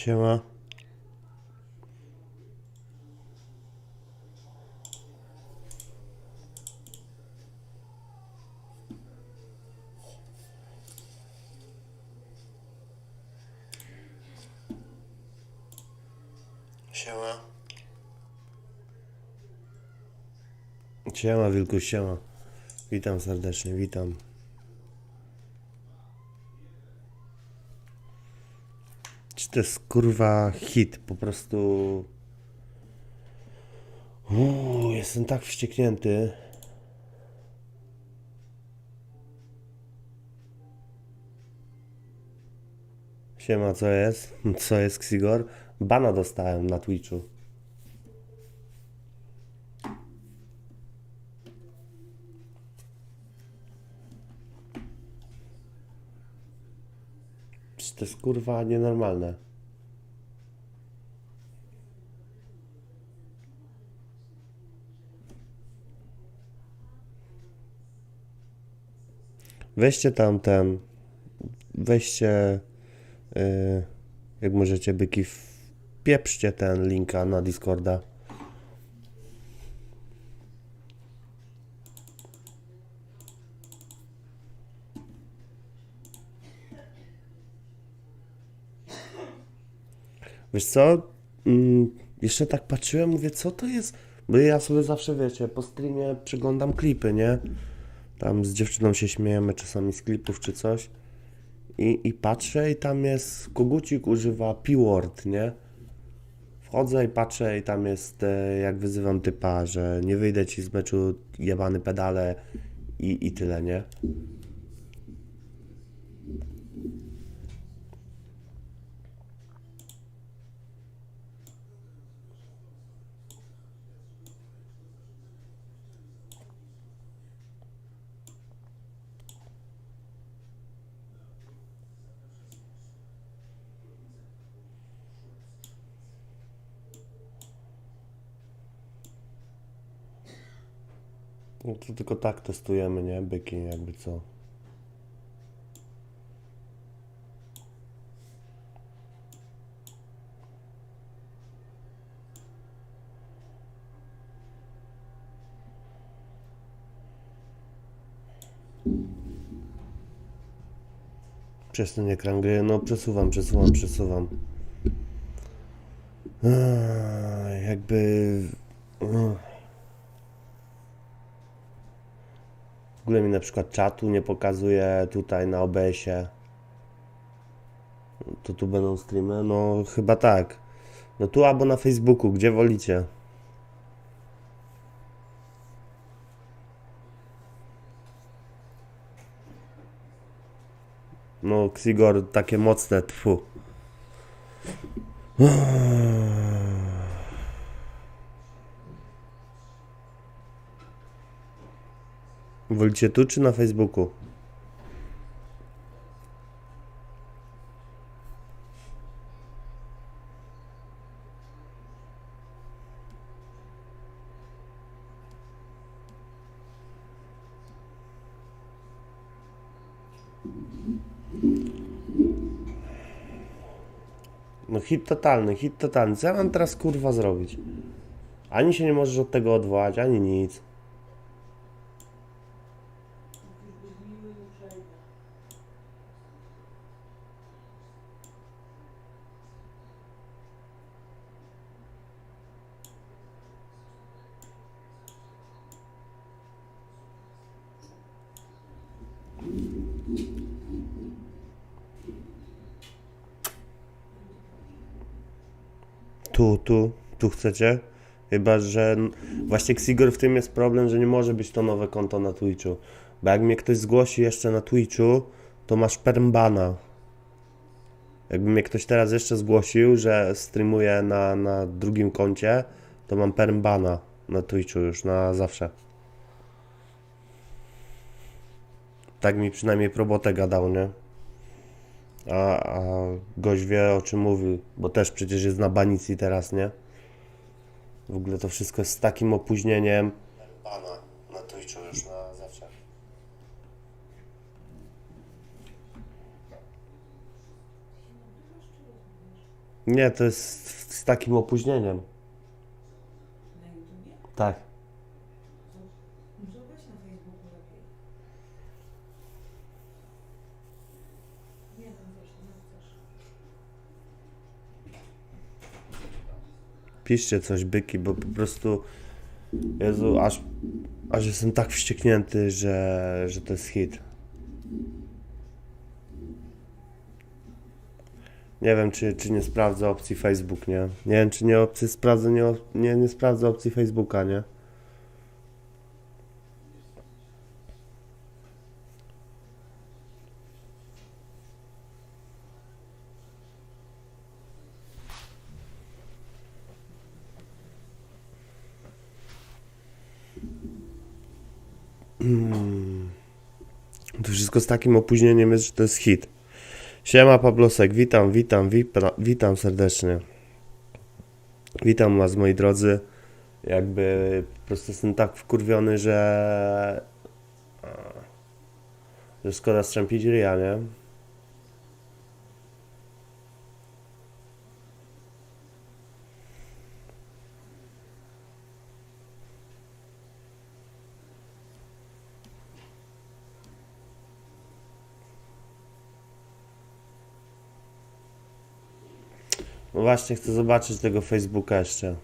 Siema. Siema. Siema, Wilku, siema. Witam serdecznie, witam. To jest kurwa hit? Po prostu. Uuu, jestem tak wścieknięty. Siema, co jest? Co jest, Xigor? Bana dostałem na Twitchu. To jest kurwa nienormalne. Weźcie tam ten. Weźcie. Yy, jak możecie byki. Pieprzcie ten linka na Discorda. Wiesz co? Mm, jeszcze tak patrzyłem, mówię, co to jest? Bo ja sobie zawsze, wiecie, po streamie przeglądam klipy, nie? Tam z dziewczyną się śmiejemy czasami z klipów czy coś. I, i patrzę i tam jest, kogucik używa P-word, nie? Wchodzę i patrzę i tam jest, e, jak wyzywam typa, że nie wyjdę ci z meczu, jebany pedale i, i tyle, nie? No to tylko tak testujemy, nie? Byki, jakby co. Przestań ekran gry. No przesuwam, przesuwam, przesuwam. Eee, jakby... mm. Ogóle mi na przykład czatu nie pokazuje tutaj na OBS-ie. To tu będą streamy? No chyba tak. No tu albo na Facebooku, gdzie wolicie. No Xigor takie mocne, tfu. Wolicie tu czy na Facebooku? No hit totalny, hit totalny. Co ja mam teraz kurwa zrobić? Ani się nie możesz od tego odwołać, ani nic. Tu, tu, tu chcecie? Chyba, że właśnie Xigor w tym jest problem, że nie może być to nowe konto na Twitchu. Bo jak mnie ktoś zgłosi jeszcze na Twitchu, to masz permbana. Jakby mnie ktoś teraz jeszcze zgłosił, że streamuje na, na drugim koncie, to mam permbana na Twitchu już na zawsze. Tak mi przynajmniej probotę gadał, nie? A, a gość wie o czym mówi, bo też przecież jest na banicji teraz, nie? W ogóle to wszystko jest z takim opóźnieniem. Pana na Twitchu już na zawsze. Nie, to jest z takim opóźnieniem. Tak. Może weź na Facebooku lepiej. Nie, tam wiesz, nie chcesz. Piszcie coś, byki, bo po prostu. Jezu, aż, aż jestem tak wścieknięty, że, że to jest hit. Nie wiem, czy, czy nie sprawdzę opcji Facebook, nie? Nie wiem, czy nie opcji sprawdzę, nie, nie, nie sprawdzę opcji Facebooka, nie? To wszystko z takim opóźnieniem jest, że to jest hit. Siema Pablosek, witam, witam, witam, witam serdecznie. Witam was moi drodzy. Jakby po prostu jestem tak wkurwiony, że... że szkoda strzępić ryja, nie? No właśnie, chcę zobaczyć tego Facebooka jeszcze.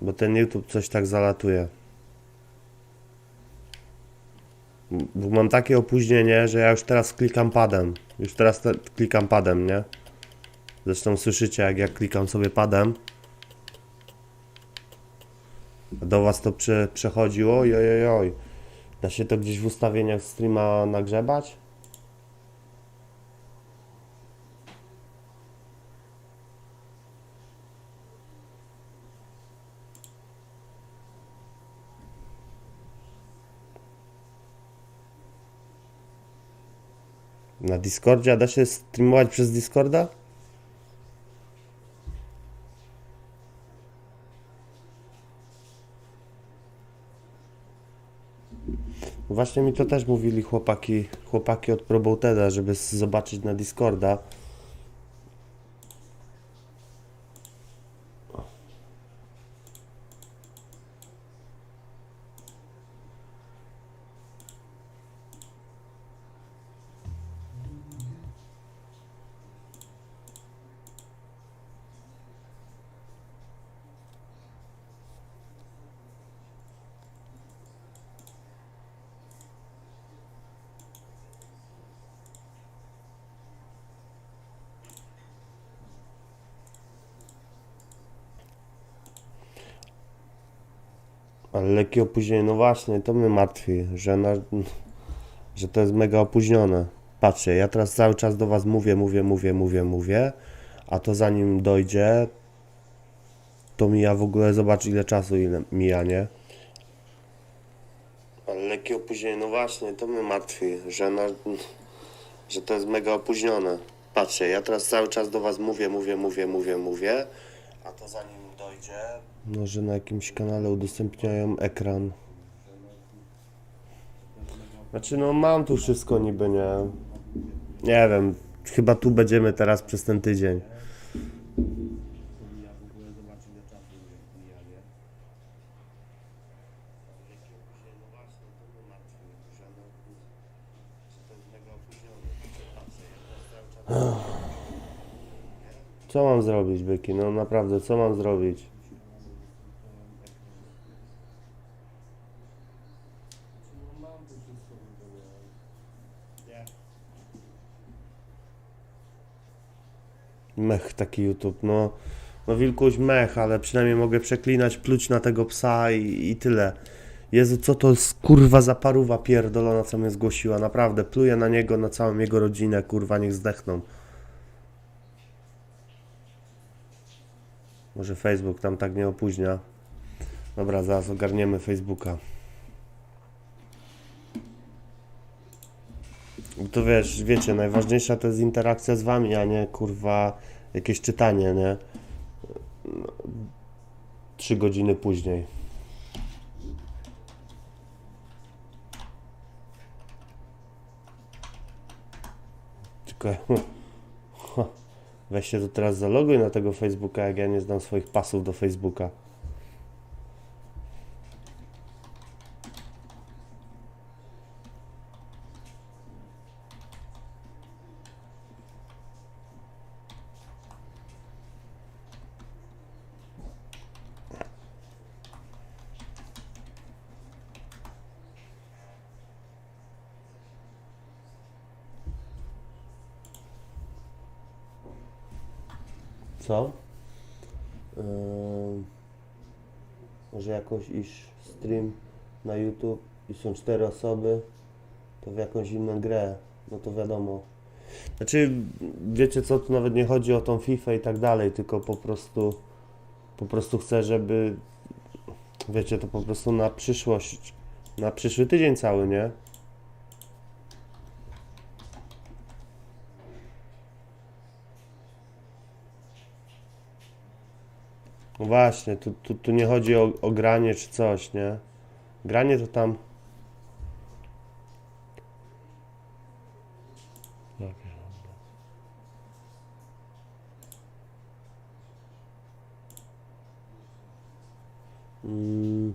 Bo ten YouTube coś tak zalatuje. Bo mam takie opóźnienie, że ja już teraz klikam padem. Już teraz te, klikam padem, nie? Zresztą słyszycie, jak ja klikam sobie padem. Do was to prze, przechodziło? Oj, oj, oj. Da się to gdzieś w ustawieniach streama nagrzebać? Na Discordzie? A da się streamować przez Discorda? Właśnie mi to też mówili chłopaki, chłopaki od Probouteda, żeby zobaczyć na Discorda. Ale lekkie opóźnienie, no właśnie, to mnie martwi, że, na, że to jest mega opóźnione. Patrzcie, ja teraz cały czas do Was mówię, mówię, mówię, mówię, mówię, a to zanim dojdzie, to mija w ogóle, zobacz ile czasu ile mija, nie? Ale lekkie opóźnienie, no właśnie, to mnie martwi, że, na, że to jest mega opóźnione. Patrzcie, ja teraz cały czas do Was mówię, mówię, mówię, mówię, mówię, a to zanim dojdzie... No, że na jakimś kanale udostępniają ekran. Znaczy, no mam tu wszystko niby, nie? Nie wiem, chyba tu będziemy teraz przez ten tydzień. Co mam zrobić, Byki? No naprawdę, co mam zrobić? Mech taki YouTube, no. No wilkuś mech, ale przynajmniej mogę przeklinać, pluć na tego psa i, i tyle. Jezu, co to jest kurwa za paruwa pierdolona, co mnie zgłosiła, naprawdę. Pluję na niego, na całą jego rodzinę, kurwa, niech zdechną. Może Facebook tam tak nie opóźnia. Dobra, zaraz ogarniemy Facebooka. To wiesz, wiecie, najważniejsza to jest interakcja z wami, a nie kurwa jakieś czytanie, nie? Trzy godziny później. Tylko Weź się to teraz zaloguj na tego Facebooka, jak ja nie znam swoich pasów do Facebooka. Co? Yy, może jakoś iść stream na YouTube i są cztery osoby, to w jakąś inną grę, no to wiadomo. Znaczy, wiecie co, tu nawet nie chodzi o tą FIFA i tak dalej, tylko po prostu po prostu chcę, żeby wiecie, to po prostu na przyszłość, na przyszły tydzień cały, nie? No właśnie, tu, tu, tu nie chodzi o, o granie czy coś, nie? Granie to tam. Mm.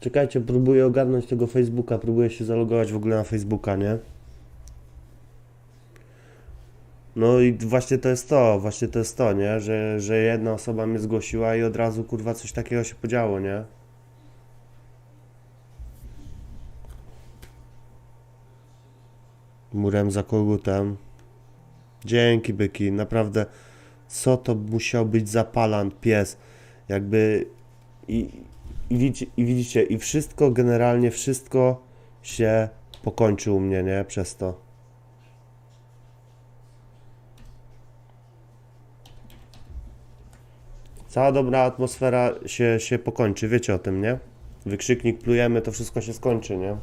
Czekajcie, próbuję ogarnąć tego Facebooka, próbuję się zalogować w ogóle na Facebooka, nie? No i właśnie to jest to, właśnie to jest to, nie? Że, że jedna osoba mnie zgłosiła i od razu kurwa coś takiego się podziało, nie? Murem za kogutem. Dzięki byki, naprawdę. Co to musiał być za palant, pies? Jakby. I, i, widzicie, I widzicie, i wszystko, generalnie wszystko się pokończy u mnie, nie? Przez to. Cała dobra atmosfera się, się pokończy, wiecie o tym, nie? Wykrzyknik plujemy, to wszystko się skończy, nie?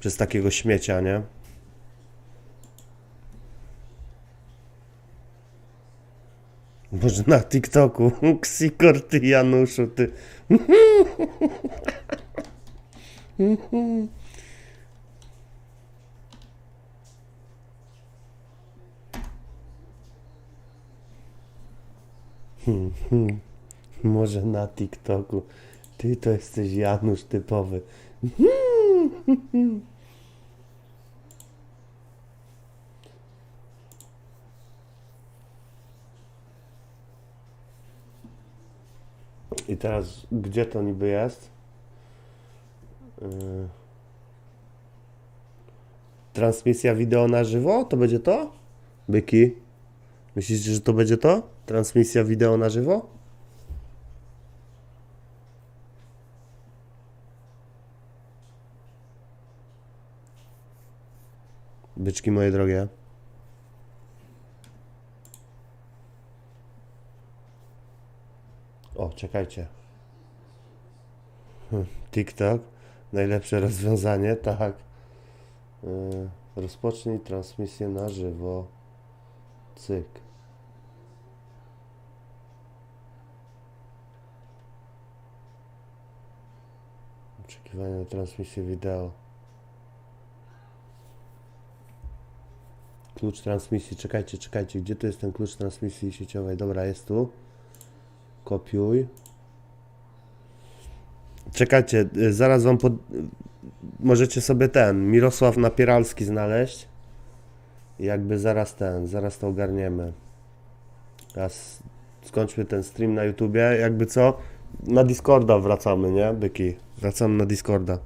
Przez takiego śmiecia, nie? Może na TikToku. Ksikor, ty Januszu, ty. Może na TikToku. Ty to jesteś Janusz typowy. I teraz, gdzie to niby jest? Yy. Transmisja wideo na żywo? To będzie to? Byki? Myślicie, że to będzie to? Transmisja wideo na żywo? Byczki moje drogie. O, czekajcie. TikTok. Najlepsze rozwiązanie, tak. Yy, rozpocznij transmisję na żywo. Cyk. Oczekiwanie na transmisję wideo. Klucz transmisji. Czekajcie, czekajcie. Gdzie tu jest ten klucz transmisji sieciowej? Dobra, jest tu. Kopiuj. Czekajcie, y, zaraz wam pod... Możecie sobie ten Mirosław Napieralski znaleźć. Jakby zaraz ten, zaraz to ogarniemy. Teraz skończmy ten stream na YouTubie. Jakby co? Na Discorda wracamy, nie? Byki. Wracamy na Discorda.